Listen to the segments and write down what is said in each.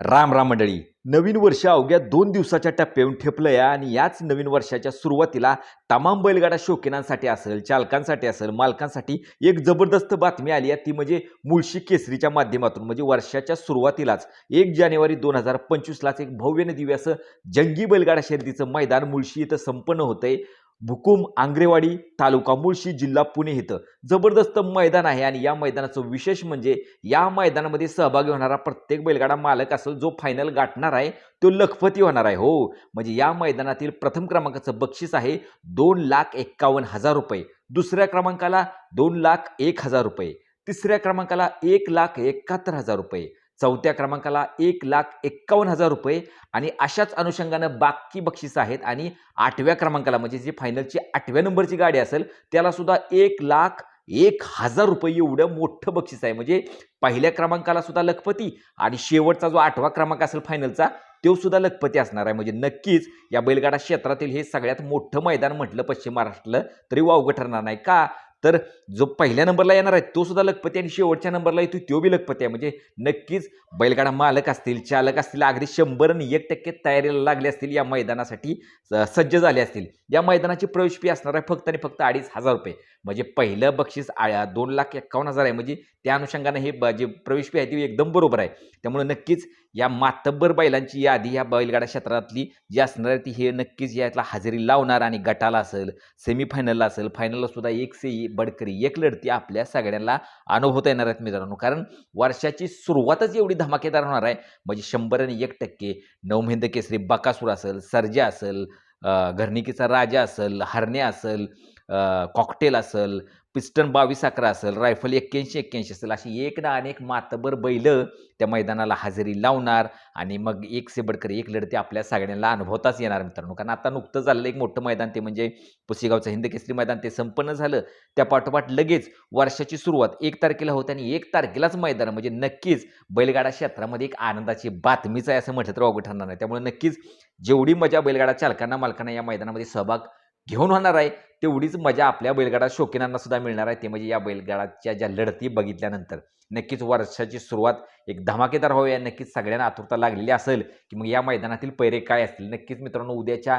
राम राम मंडळी. नवीन वर्ष अवघ्या दोन दिवसाच्या टप्प्याहून ठेपलं या आणि याच नवीन वर्षाच्या सुरुवातीला तमाम बैलगाडा शौकीनांसाठी असेल चालकांसाठी असेल मालकांसाठी एक जबरदस्त बातमी आली आहे. ती म्हणजे मुळशी केसरीच्या माध्यमातून म्हणजे वर्षाच्या सुरुवातीलाच एक जानेवारी दोन हजार पंचवीसलाच एक भव्य न दिव्य असं जंगी बैलगाडा शर्यतीचं मैदान मुळशी इथं संपन्न होतंय. भुकुम आंग्रेवाडी तालुका मुळशी जिल्हा पुणे इथं जबरदस्त मैदान आहे आणि या मैदानाचं विशेष म्हणजे या मैदानामध्ये सहभागी होणारा प्रत्येक बैलगाडा मालक असेल जो फायनल गाठणार आहे तो लखपती होणार आहे हो. म्हणजे या मैदानातील प्रथम क्रमांकाचं बक्षीस आहे दोन लाख एक्कावन्न हजार रुपये. दुसऱ्या क्रमांकाला दोन लाख एक हजार रुपये. तिसऱ्या क्रमांकाला एक लाख एकाहत्तर हजार रुपये. चौथ्या क्रमांकाला एक लाख एक्कावन्न हजार रुपये. आणि अशाच अनुषंगानं बाकी बक्षीस आहेत. आणि आठव्या क्रमांकाला म्हणजे जी फायनलची आठव्या नंबरची गाडी असेल त्याला सुद्धा एक लाख एक हजार रुपये एवढं मोठं बक्षीस आहे. म्हणजे पहिल्या क्रमांकाला सुद्धा लखपती आणि शेवटचा जो आठवा क्रमांक असेल फायनलचा तो सुद्धा लखपती असणार आहे. म्हणजे नक्कीच या बैलगाडा क्षेत्रातील हे सगळ्यात मोठं मैदान म्हटलं पश्चिम महाराष्ट्रातलं तरी वावगं ठरणार नाही. का? तर जो पहिल्या नंबरला येणार आहे तो सुद्धा लखपती आणि शेवटच्या नंबरला येतो तो बी लखपती आहे. म्हणजे नक्कीच बैलगाडा मालक असतील चालक असतील अगदी शंभर आणि एक टक्के तयारीला लागले असतील या मैदानासाठी सज्ज झाले असतील. या मैदानाची प्रवेश फी असणार आहे फक्त आणि फक्त अडीच हजार रुपये. म्हणजे पहिलं बक्षीस आ- दोन लाख एक्कावन्न हजार आहे. म्हणजे त्या अनुषंगाने हे ब- जे प्रवेश फी आहे ती एकदम बरोबर आहे. त्यामुळे नक्कीच या मातब्बर बैलांची यादी या बैलगाडा क्षेत्रातली जी असणार आहे ती हे नक्कीच यातला हजेरी लावणार आणि गटाला असेल सेमीफायनलला असेल फायनलला सुद्धा एक से बडकरी एक लढती आपल्या सगळ्यांना अनुभवता येणार आहेत मित्रांनो. कारण वर्षाची सुरुवातच एवढी धमाकेदार होणार आहे. म्हणजे शंभर आणि एक टक्के नवमहिंद केसरी बकासूर असेल सर्जा असेल अं, घरणिकीचा राजा असेल हरणे असेल कॉकटेल असेल पिस्टन बावीस अकरा असेल रायफल एक्क्याऐंशी एक्क्याऐंशी असेल अशी एक ना अनेक मातबर बैलं त्या मैदानाला हजेरी लावणार आणि मग एक सेबडकर एक लढते आपल्या सगळ्यांना अनुभवताच येणार मित्रांनो. कारण आता नुकतं झालेलं एक मोठं मैदान ते म्हणजे पुसेगावचं हिंद केसरी मैदान ते संपन्न झालं. त्या पाठोपाठ लगेच वर्षाची सुरुवात एक तारखेला होते आणि एक तारखेलाच मैदान म्हणजे नक्कीच बैलगाडा क्षेत्रामध्ये एक आनंदाची बातमीच आहे असं म्हटलं तर अवघड ठरणार नाही. त्यामुळे नक्कीच जेवढी मजा बैलगाडा चालकांना मालकांना या मैदानामध्ये सहभाग घेऊन होणार आहे. तेवढीच मजा आपल्या बैलगाडा शौकीनांना सुद्धा मिळणार आहे. ते म्हणजे या बैलगाडाच्या ज्या लढती बघितल्यानंतर नक्कीच वर्षाची सुरुवात एक धमाकेदार व्हावी या नक्कीच सगळ्यांना आतुरता लागलेली असेल की मग या मैदानातील पैरे काय असतील? नक्कीच मित्रांनो उद्याच्या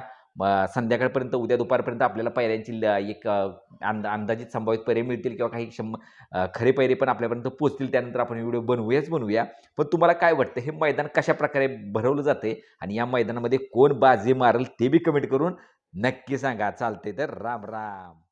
संध्याकाळपर्यंत उद्या दुपारपर्यंत आपल्याला पैऱ्यांची ल- एक अंद अंदाजित संभावित पैरे मिळतील किंवा काही शंभ खरे पैरे पण आपल्यापर्यंत पोचतील. त्यानंतर आपण व्हिडिओ बनवूयाच बनवूया. पण तुम्हाला काय वाटतं? हे मैदान कशा प्रकारे भरवलं जाते? आणि या मैदानामध्ये कोण बाजी मारेल ते बी कमेंट करून नक्की सांगा. चालते तर. राम राम.